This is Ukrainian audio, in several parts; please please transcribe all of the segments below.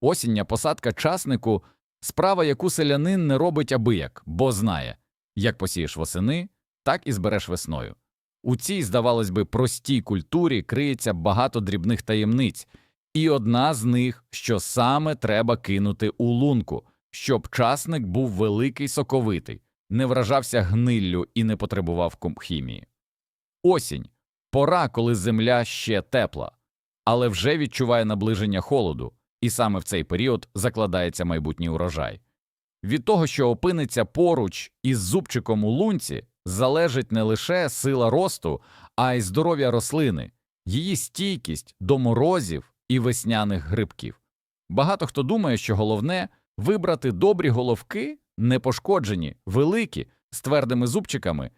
Осіння посадка часнику справа, яку селянин не робить абияк, бо знає, як посієш восени, так і збереш весною. У цій, здавалось би, простій культурі криється багато дрібних таємниць, і одна з них, що саме треба кинути у лунку, щоб часник був великий соковитий, не вражався гниллю і не потребував хімії. Осінь пора, коли земля ще тепла, але вже відчуває наближення холоду, і саме в цей період закладається майбутній урожай. Від того, що опиниться поруч із зубчиком у лунці, залежить не лише сила росту, а й здоров'я рослини, її стійкість до морозів і весняних грибків. Багато хто думає, що головне вибрати добрі головки, непошкоджені, великі, з твердими зубчиками,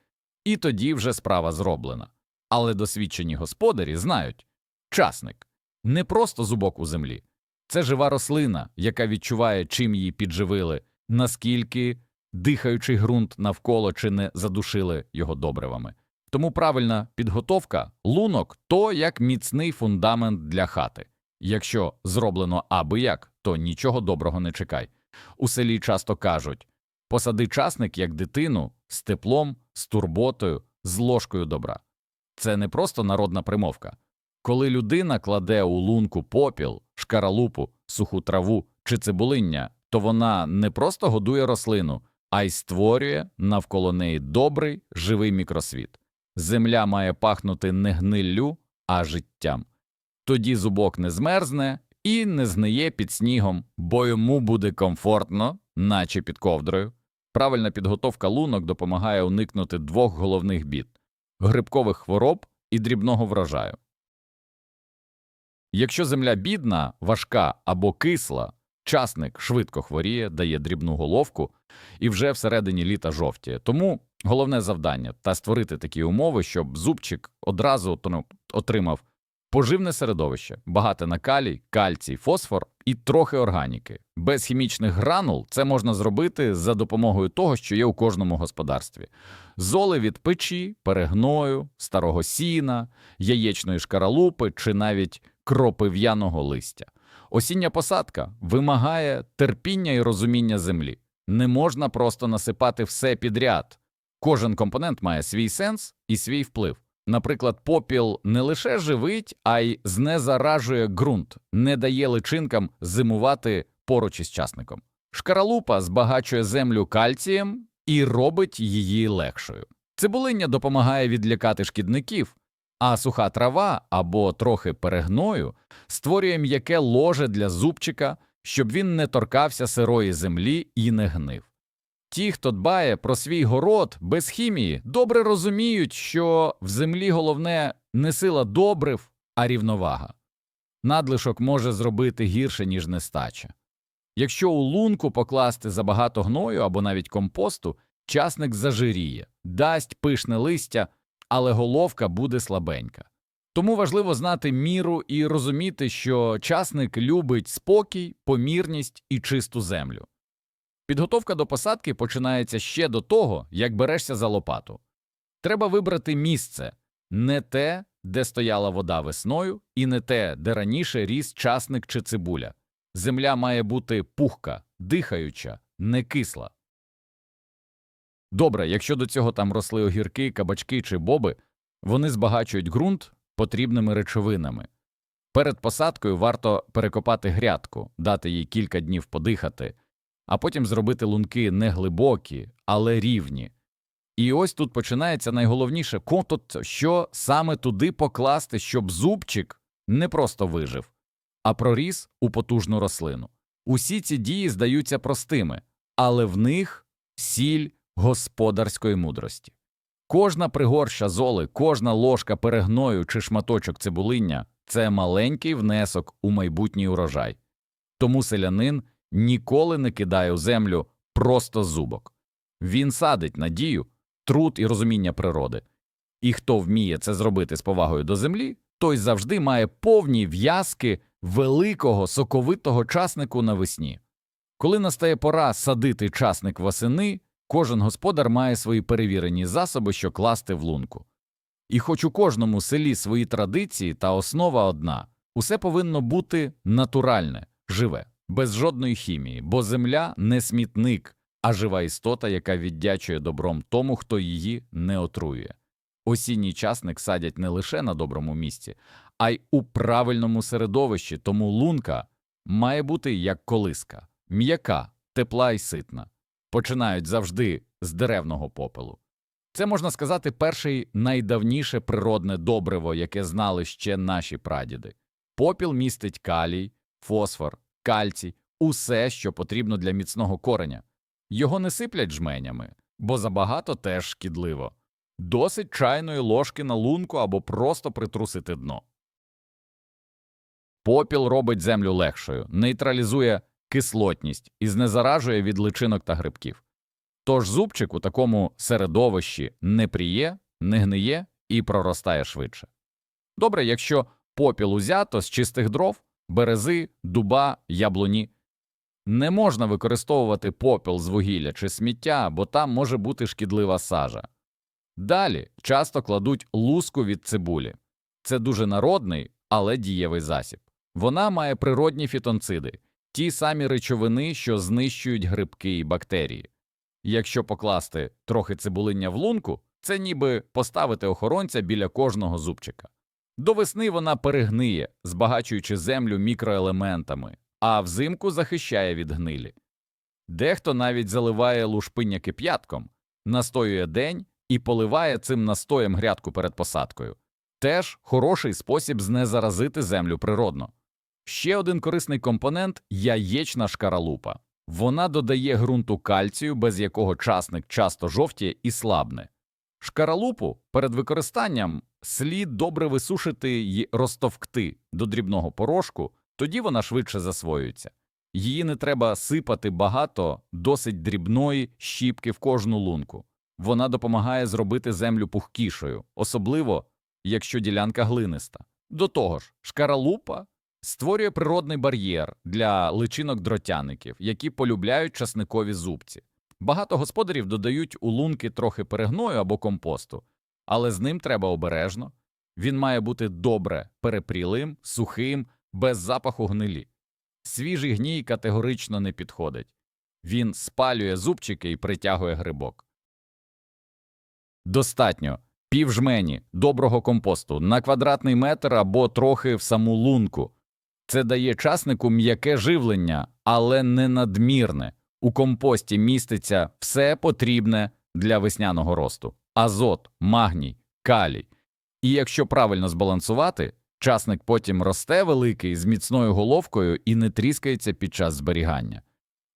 і тоді вже справа зроблена. Але досвідчені господарі знають часник не просто зубок у землі, це жива рослина, яка відчуває, чим її підживили, наскільки дихаючий ґрунт навколо чи не задушили його добривами. Тому правильна підготовка лунок то як міцний фундамент для хати. Якщо зроблено аби як, то нічого доброго не чекай. У селі часто кажуть посади часник як дитину з теплом, з турботою, з ложкою добра. Це не просто народна примовка. Коли людина кладе у лунку попіл, шкаралупу, суху траву чи цибулиння, то вона не просто годує рослину, а й створює навколо неї добрий живий мікросвіт. Земля має пахнути не гниллю, а життям. Тоді зубок не змерзне і не зниє під снігом, бо йому буде комфортно, наче під ковдрою. Правильна підготовка лунок допомагає уникнути двох головних бід грибкових хвороб і дрібного врожаю. Якщо земля бідна, важка або кисла, часник швидко хворіє, дає дрібну головку і вже всередині літа жовтіє. Тому головне завдання та створити такі умови, щоб зубчик одразу ну, отримав поживне середовище, багате на калій, кальцій, фосфор і трохи органіки. Без хімічних гранул це можна зробити за допомогою того, що є у кожному господарстві: золи від печі, перегною, старого сіна, яєчної шкаралупи чи навіть кропив'яного листя. Осіння посадка вимагає терпіння і розуміння землі. Не можна просто насипати все підряд. Кожен компонент має свій сенс і свій вплив. Наприклад, попіл не лише живить, а й знезаражує ґрунт, не дає личинкам зимувати поруч із часником. Шкаралупа збагачує землю кальцієм і робить її легшою. Цибулиння допомагає відлякати шкідників, а суха трава або трохи перегною створює м'яке ложе для зубчика, щоб він не торкався сирої землі і не гнив. Ті, хто дбає про свій город без хімії, добре розуміють, що в землі головне не сила добрив, а рівновага. Надлишок може зробити гірше, ніж нестача. Якщо у лунку покласти забагато гною або навіть компосту, часник зажиріє, дасть пишне листя, але головка буде слабенька. Тому важливо знати міру і розуміти, що часник любить спокій, помірність і чисту землю. Підготовка до посадки починається ще до того, як берешся за лопату. Треба вибрати місце не те, де стояла вода весною, і не те, де раніше ріс часник чи цибуля. Земля має бути пухка, дихаюча, не кисла. Добре, якщо до цього там росли огірки, кабачки чи боби, вони збагачують ґрунт потрібними речовинами. Перед посадкою варто перекопати грядку, дати їй кілька днів подихати, а потім зробити лунки не глибокі, але рівні. І ось тут починається найголовніше контот, що саме туди покласти, щоб зубчик не просто вижив, а проріс у потужну рослину. Усі ці дії здаються простими, але в них сіль господарської мудрості. Кожна пригорща золи, кожна ложка перегною чи шматочок цибулиння це маленький внесок у майбутній урожай. Тому селянин ніколи не кидає у землю просто зубок. Він садить надію, труд і розуміння природи. І хто вміє це зробити з повагою до землі, той завжди має повні в'язки великого соковитого часнику навесні. Коли настає пора садити часник восени, кожен господар має свої перевірені засоби, що класти в лунку. І хоч у кожному селі свої традиції та основа одна, усе повинно бути натуральне, живе. без жодної хімії, бо земля не смітник, а жива істота, яка віддячує добром тому, хто її не отруює. Осінній часник садять не лише на доброму місці, а й у правильному середовищі, тому лунка має бути як колиска, м'яка, тепла і ситна. Починають завжди з деревного попелу. Це можна сказати перше найдавніше природне добриво, яке знали ще наші прадіди. Попіл містить калій, фосфор, кальцій, усе, що потрібно для міцного кореня. Його не сиплять жменями, бо забагато теж шкідливо. Досить чайної ложки на лунку або просто притрусити дно. Попіл робить землю легшою, нейтралізує кислотність і знезаражує від личинок та грибків. Тож зубчик у такому середовищі не пріє, не гниє і проростає швидше. Добре, якщо попіл узято з чистих дров, берези, дуба, яблуні. Не можна використовувати попіл з вугілля чи сміття, бо там може бути шкідлива сажа. Далі часто кладуть луску від цибулі. Це дуже народний, але дієвий засіб. Вона має природні фітонциди, ті самі речовини, що знищують грибки і бактерії. Якщо покласти трохи цибулиння в лунку, це ніби поставити охоронця біля кожного зубчика. До весни вона перегниє, збагачуючи землю мікроелементами, а взимку захищає від гнилі. Дехто навіть заливає лушпиння кип'ятком, настоює день і поливає цим настоєм грядку перед посадкою. Теж хороший спосіб знезаразити землю природно. Ще один корисний компонент яєчна шкаралупа. Вона додає ґрунту кальцію, без якого часник часто жовтіє і слабне. Шкаралупу перед використанням слід добре висушити й розтовкти до дрібного порошку, тоді вона швидше засвоюється. Її не треба сипати багато, досить дрібної щіпки в кожну лунку. Вона допомагає зробити землю пухкішою, особливо якщо ділянка глиниста. До того ж, шкаралупа створює природний бар'єр для личинок дротяників, які полюбляють часникові зубці. Багато господарів додають у лунки трохи перегною або компосту, але з ним треба обережно. Він має бути добре перепрілим, сухим, без запаху гнилі. Свіжий гній категорично не підходить. Він спалює зубчики і притягує грибок. Достатньо півжмені доброго компосту на квадратний метр або трохи в саму лунку. Це дає часнику м'яке живлення, але не надмірне. У компості міститься все потрібне для весняного росту: азот, магній, калій. І якщо правильно збалансувати, часник потім росте великий з міцною головкою і не тріскається під час зберігання.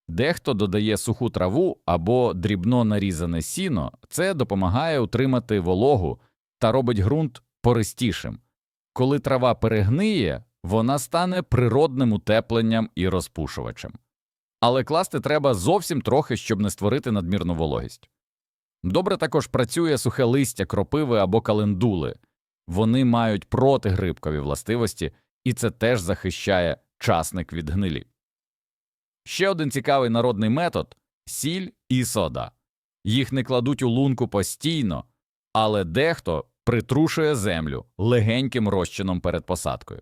Дехто додає суху траву або дрібно нарізане сіно, це допомагає утримати вологу та робить ґрунт пористішим. Коли трава перегниє, вона стане природним утепленням і розпушувачем. Але класти треба зовсім трохи, щоб не створити надмірну вологість. Добре також працює сухе листя, кропиви або календули. Вони мають протигрибкові властивості, і це теж захищає часник від гнилі. Ще один цікавий народний метод сіль і сода. Їх не кладуть у лунку постійно, але дехто притрушує землю легеньким розчином перед посадкою.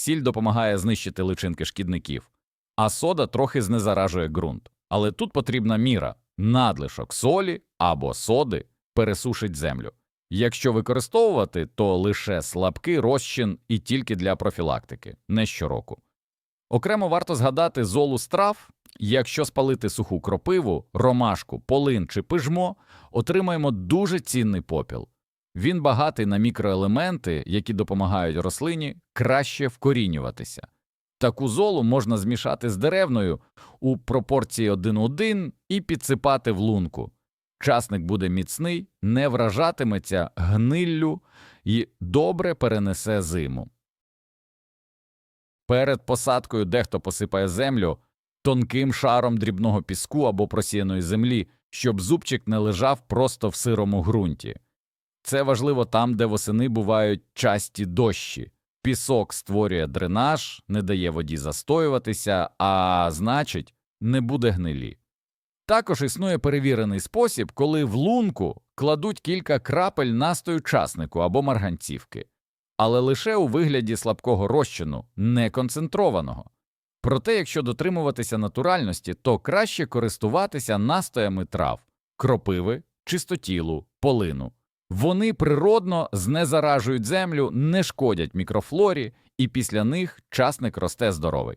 Сіль допомагає знищити личинки шкідників, а сода трохи знезаражує ґрунт. Але тут потрібна міра надлишок солі або соди пересушить землю. Якщо використовувати, то лише слабкий розчин і тільки для профілактики, не щороку. Окремо варто згадати золу страв. Якщо спалити суху кропиву, ромашку, полин чи пижмо, отримаємо дуже цінний попіл. Він багатий на мікроелементи, які допомагають рослині краще вкорінюватися. Таку золу можна змішати з деревною у пропорції 1-1 і підсипати в лунку. Часник буде міцний, не вражатиметься гниллю і добре перенесе зиму. Перед посадкою дехто посипає землю тонким шаром дрібного піску або просіяної землі, щоб зубчик не лежав просто в сирому ґрунті. Це важливо там, де восени бувають часті дощі. Пісок створює дренаж, не дає воді застоюватися, а значить, не буде гнилі. Також існує перевірений спосіб, коли в лунку кладуть кілька крапель настою часнику або марганцівки, але лише у вигляді слабкого розчину, не концентрованого. Проте, якщо дотримуватися натуральності, то краще користуватися настоями трав, кропиви, чистотілу, полину. Вони природно знезаражують землю, не шкодять мікрофлорі, і після них часник росте здоровий.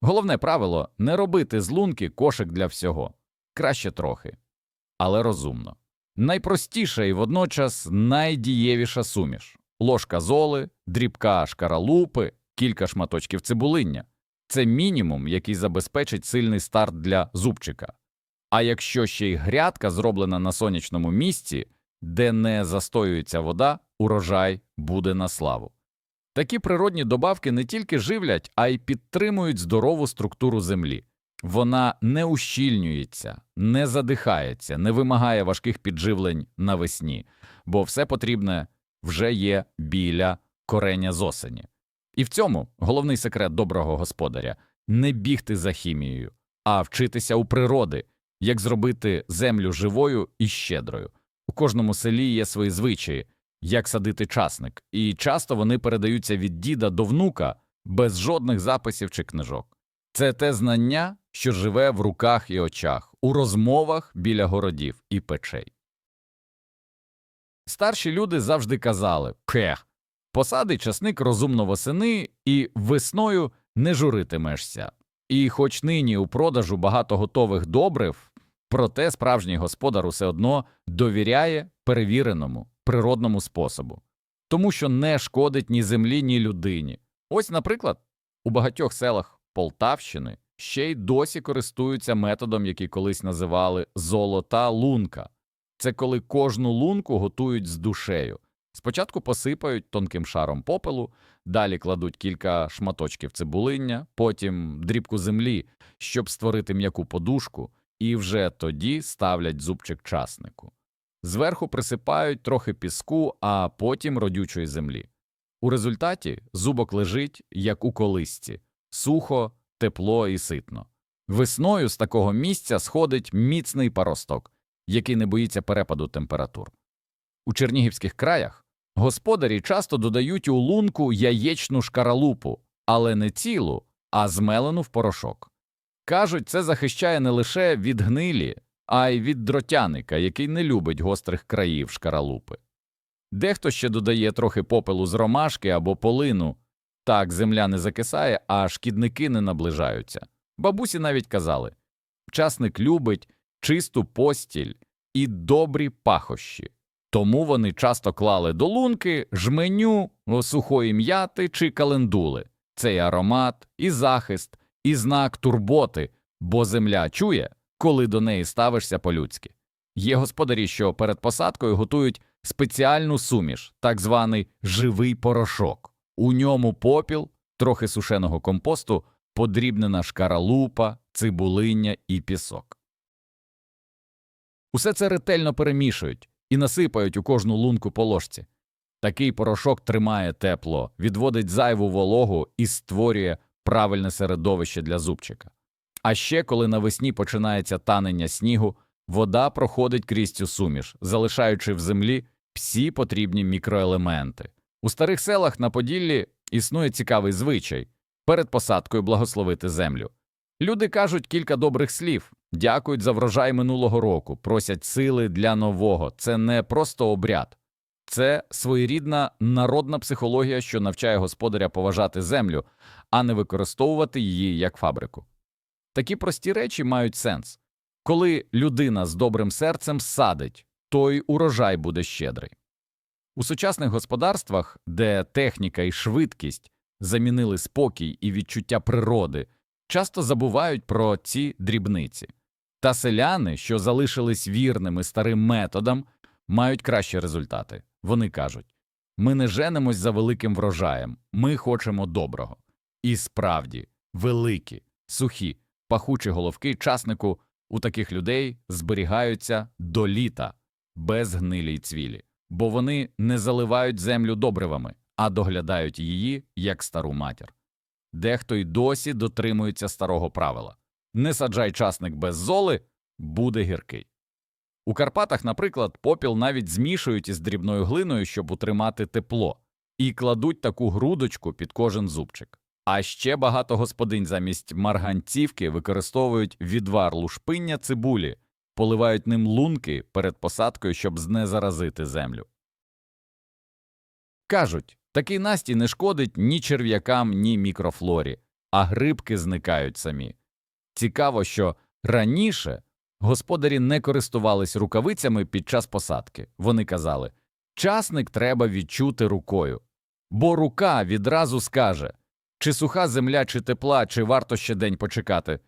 Головне правило не робити з лунки кошик для всього, краще трохи, але розумно. Найпростіша і водночас найдієвіша суміш ложка золи, дрібка шкаралупи, кілька шматочків цибулиння. Це мінімум, який забезпечить сильний старт для зубчика. А якщо ще й грядка зроблена на сонячному місці, де не застоюється вода, урожай буде на славу. Такі природні добавки не тільки живлять, а й підтримують здорову структуру землі. Вона не ущільнюється, не задихається, не вимагає важких підживлень навесні, бо все потрібне вже є біля кореня з осені. І в цьому головний секрет доброго господаря не бігти за хімією, а вчитися у природи, як зробити землю живою і щедрою. У кожному селі є свої звичаї, як садити часник, і часто вони передаються від діда до внука без жодних записів чи книжок. Це те знання, що живе в руках і очах, у розмовах біля городів і печей. Старші люди завжди казали Пех, посади часник розумно восени і весною не журитимешся. І хоч нині у продажу багато готових добрив, проте справжній господар усе одно довіряє перевіреному природному способу, тому що не шкодить ні землі, ні людині. Ось, наприклад, у багатьох селах Полтавщини ще й досі користуються методом, який колись називали золота лунка. Це коли кожну лунку готують з душею. Спочатку посипають тонким шаром попелу, далі кладуть кілька шматочків цибулиння, потім дрібку землі, щоб створити м'яку подушку, і вже тоді ставлять зубчик часнику. Зверху присипають трохи піску, а потім родючої землі. У результаті зубок лежить, як у колисці, сухо, тепло і ситно. Весною з такого місця сходить міцний паросток, який не боїться перепаду температур. У чернігівських краях господарі часто додають у лунку яєчну шкаралупу, але не цілу, а змелену в порошок. Кажуть, це захищає не лише від гнилі, а й від дротяника, який не любить гострих країв шкаралупи. Дехто ще додає трохи попелу з ромашки або полину. Так земля не закисає, а шкідники не наближаються. Бабусі навіть казали часник любить чисту постіль і добрі пахощі. Тому вони часто клали до лунки жменю сухої м'яти чи календули. Цей аромат і захист, і знак турботи, бо земля чує, коли до неї ставишся по-людськи. Є господарі, що перед посадкою готують спеціальну суміш, так званий живий порошок. У ньому попіл, трохи сушеного компосту, подрібнена шкаралупа, цибулиння і пісок. Усе це ретельно перемішують і насипають у кожну лунку по ложці. Такий порошок тримає тепло, відводить зайву вологу і створює правильне середовище для зубчика. А ще, коли навесні починається танення снігу, вода проходить крізь цю суміш, залишаючи в землі всі потрібні мікроелементи. У старих селах на Поділлі існує цікавий звичай перед посадкою благословити землю. Люди кажуть кілька добрих слів, дякують за врожай минулого року, просять сили для нового. Це не просто обряд, це своєрідна народна психологія, що навчає господаря поважати землю, а не використовувати її як фабрику. Такі прості речі мають сенс. Коли людина з добрим серцем садить, то й урожай буде щедрий. У сучасних господарствах, де техніка і швидкість замінили спокій і відчуття природи, часто забувають про ці дрібниці. Та селяни, що залишились вірними старим методам, мають кращі результати. Вони кажуть ми не женемось за великим врожаєм, ми хочемо доброго. І справді, великі, сухі, пахучі головки часнику у таких людей зберігаються до літа без гнилі й цвілі, бо вони не заливають землю добривами, а доглядають її як стару матір. Дехто й досі дотримується старого правила не саджай часник без золи, буде гіркий. У Карпатах, наприклад, попіл навіть змішують із дрібною глиною, щоб утримати тепло, і кладуть таку грудочку під кожен зубчик. А ще багато господинь замість марганцівки використовують відвар лушпиння цибулі, поливають ним лунки перед посадкою, щоб знезаразити землю. Кажуть, такий настій не шкодить ні черв'якам, ні мікрофлорі, а грибки зникають самі. Цікаво, що раніше господарі не користувались рукавицями під час посадки. Вони казали, часник треба відчути рукою, бо рука відразу скаже, чи суха земля, чи тепла, чи варто ще день почекати.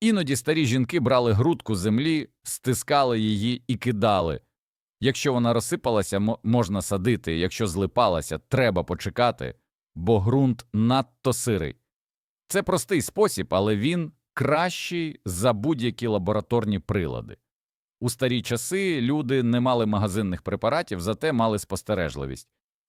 Іноді старі жінки брали грудку землі, стискали її і кидали. Якщо вона розсипалася, можна садити, якщо злипалася, треба почекати, бо ґрунт надто сирий. Це простий спосіб, але він кращий за будь-які лабораторні прилади. У старі часи люди не мали магазинних препаратів, зате мали спостережливість.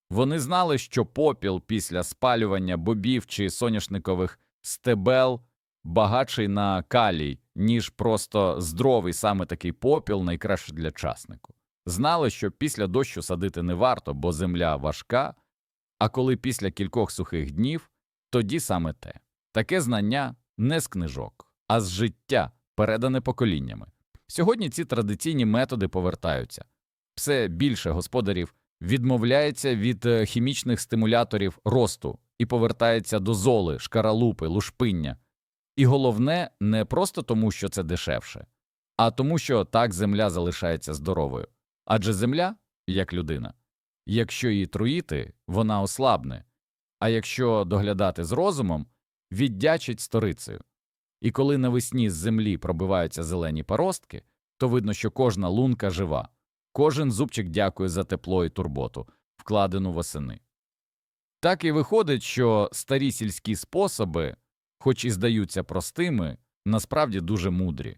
Вони знали, що попіл після спалювання бобів чи соняшникових стебел багатший на калій, ніж просто здоровий саме такий попіл найкраще для часнику. Знали, що після дощу садити не варто, бо земля важка, а коли після кількох сухих днів, тоді саме те. Таке знання не з книжок, а з життя, передане поколіннями. Сьогодні ці традиційні методи повертаються. Все більше господарів відмовляється від е, хімічних стимуляторів росту і повертається до золи, шкаралупи, лушпиння. І головне, не просто тому, що це дешевше, а тому, що так земля залишається здоровою. Адже земля, як людина, якщо її труїти, вона ослабне, а якщо доглядати з розумом, віддячить сторицею. І коли навесні з землі пробиваються зелені паростки, то видно, що кожна лунка жива, кожен зубчик дякує за тепло і турботу, вкладену восени. Так і виходить, що старі сільські способи, хоч і здаються простими, насправді дуже мудрі.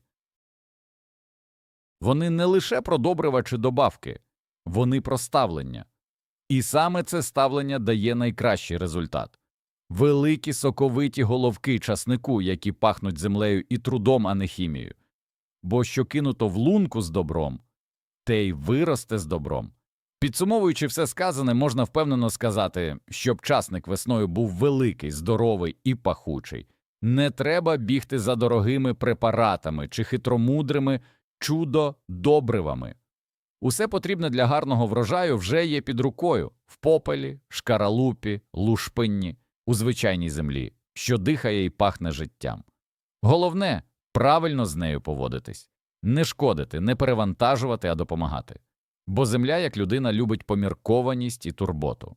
Вони не лише про добрива чи добавки, вони про ставлення. І саме це ставлення дає найкращий результат. Великі соковиті головки часнику, які пахнуть землею і трудом, а не хімією. Бо що кинуто в лунку з добром, те й виросте з добром. Підсумовуючи все сказане, можна впевнено сказати, щоб часник весною був великий, здоровий і пахучий. Не треба бігти за дорогими препаратами чи хитромудрими чудо-добривами. Усе потрібне для гарного врожаю вже є під рукою в попелі, шкаралупі, лушпинні, у звичайній землі, що дихає і пахне життям. Головне правильно з нею поводитись, не шкодити, не перевантажувати, а допомагати. Бо земля, як людина, любить поміркованість і турботу.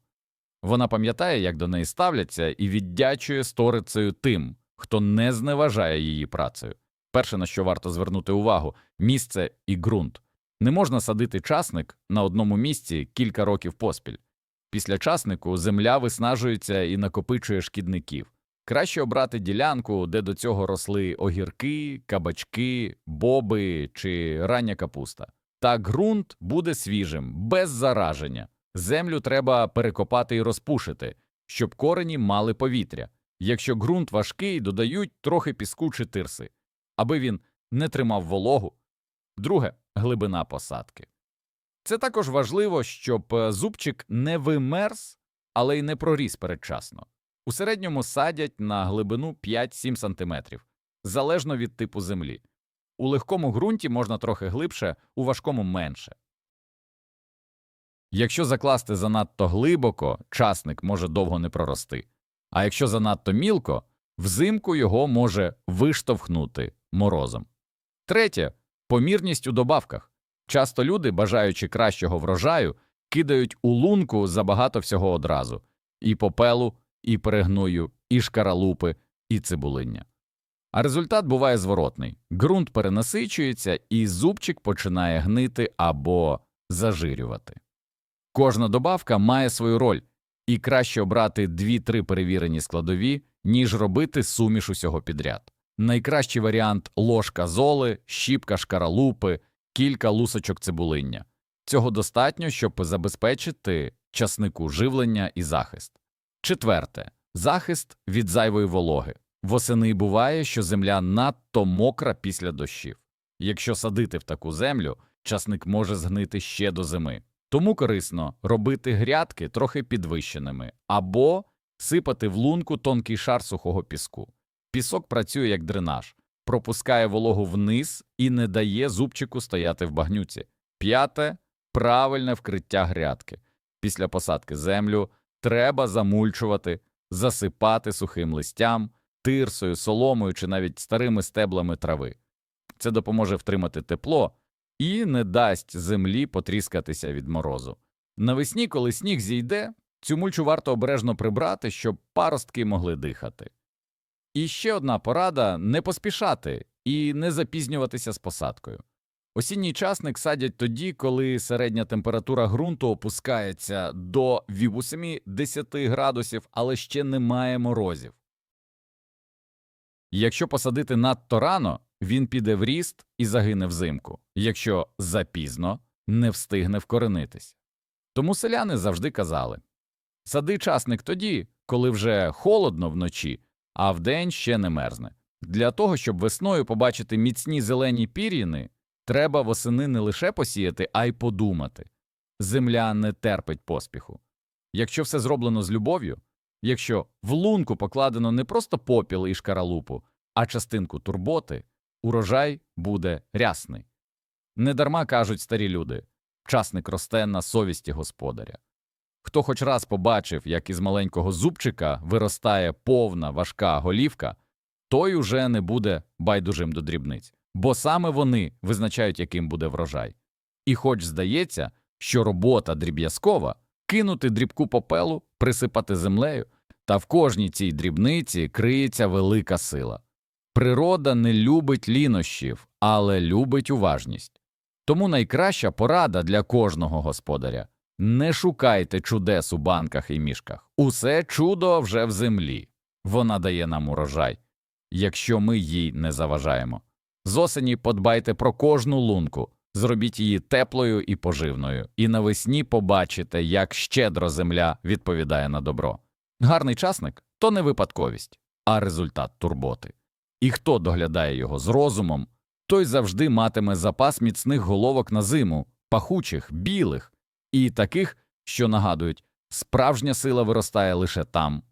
Вона пам'ятає, як до неї ставляться, і віддячує сторицею тим, хто не зневажає її працею. Перше, на що варто звернути увагу місце і ґрунт. Не можна садити часник на одному місці кілька років поспіль. Після часнику земля виснажується і накопичує шкідників. Краще обрати ділянку, де до цього росли огірки, кабачки, боби чи рання капуста. Так ґрунт буде свіжим, без зараження. Землю треба перекопати і розпушити, щоб корені мали повітря. Якщо ґрунт важкий, додають трохи піску чи тирси, аби він не тримав вологу. Друге глибина посадки. Це також важливо, щоб е, зубчик не вимерз, але й не проріс передчасно. У середньому садять на глибину 5-7 см, залежно від типу землі. У легкому ґрунті можна трохи глибше, у важкому менше. Якщо закласти занадто глибоко, часник може довго не прорости, а якщо занадто мілко, взимку його може виштовхнути морозом. Третє помірність у добавках. Часто люди, бажаючи кращого врожаю, кидають у лунку забагато всього одразу і попелу, і перегною, і шкаралупи, і цибулиння. А результат буває зворотний ґрунт перенасичується, і зубчик починає гнити або зажирювати. Кожна добавка має свою роль, і краще обрати 2-3 перевірені складові, ніж робити суміш усього підряд. Найкращий варіант ложка золи, щіпка шкаралупи, кілька лусочок цибулиння. Цього достатньо, щоб забезпечити часнику живлення і захист. Четверте захист від зайвої вологи. Восени буває, що земля надто мокра після дощів. Якщо садити в таку землю, часник може згнити ще до зими. Тому корисно робити грядки трохи підвищеними або сипати в лунку тонкий шар сухого піску. Пісок працює як дренаж, пропускає вологу вниз і не дає зубчику стояти в багнюці. П'яте правильне вкриття грядки. Після посадки землю треба замульчувати, засипати сухим листям, тирсою, соломою чи навіть старими стеблами трави. Це допоможе втримати тепло і не дасть землі потріскатися від морозу. Навесні, коли сніг зійде, цю мульчу варто обережно прибрати, щоб паростки могли дихати. І ще одна порада не поспішати і не запізнюватися з посадкою. Осінній часник садять тоді, коли середня температура ґрунту опускається до 8-10 градусів, але ще немає морозів. Якщо посадити надто рано, він піде в ріст і загине взимку, якщо запізно не встигне вкоренитись. Тому селяни завжди казали сади часник тоді, коли вже холодно вночі, а вдень ще не мерзне. Для того, щоб весною побачити міцні зелені пір'їни, треба восени не лише посіяти, а й подумати. Земля не терпить поспіху. Якщо все зроблено з любов'ю, якщо в лунку покладено не просто попіл і шкаралупу, а частинку турботи, урожай буде рясний. Недарма кажуть старі люди часник росте на совісті господаря. Хто хоч раз побачив, як із маленького зубчика виростає повна важка голівка, той уже не буде байдужим до дрібниць, бо саме вони визначають, яким буде врожай. І хоч здається, що робота дріб'язкова кинути дрібку попелу, присипати землею, та в кожній цій дрібниці криється велика сила. Природа не любить лінощів, але любить уважність. Тому найкраща порада для кожного господаря не шукайте чудес у банках і мішках. Усе чудо вже в землі. Вона дає нам урожай, якщо ми їй не заважаємо. З осені подбайте про кожну лунку, зробіть її теплою і поживною, і навесні побачите, як щедро земля відповідає на добро. Гарний часник то не випадковість, а результат турботи. І хто доглядає його з розумом, той завжди матиме запас міцних головок на зиму, пахучих, білих і таких, що нагадують, справжня сила виростає лише там,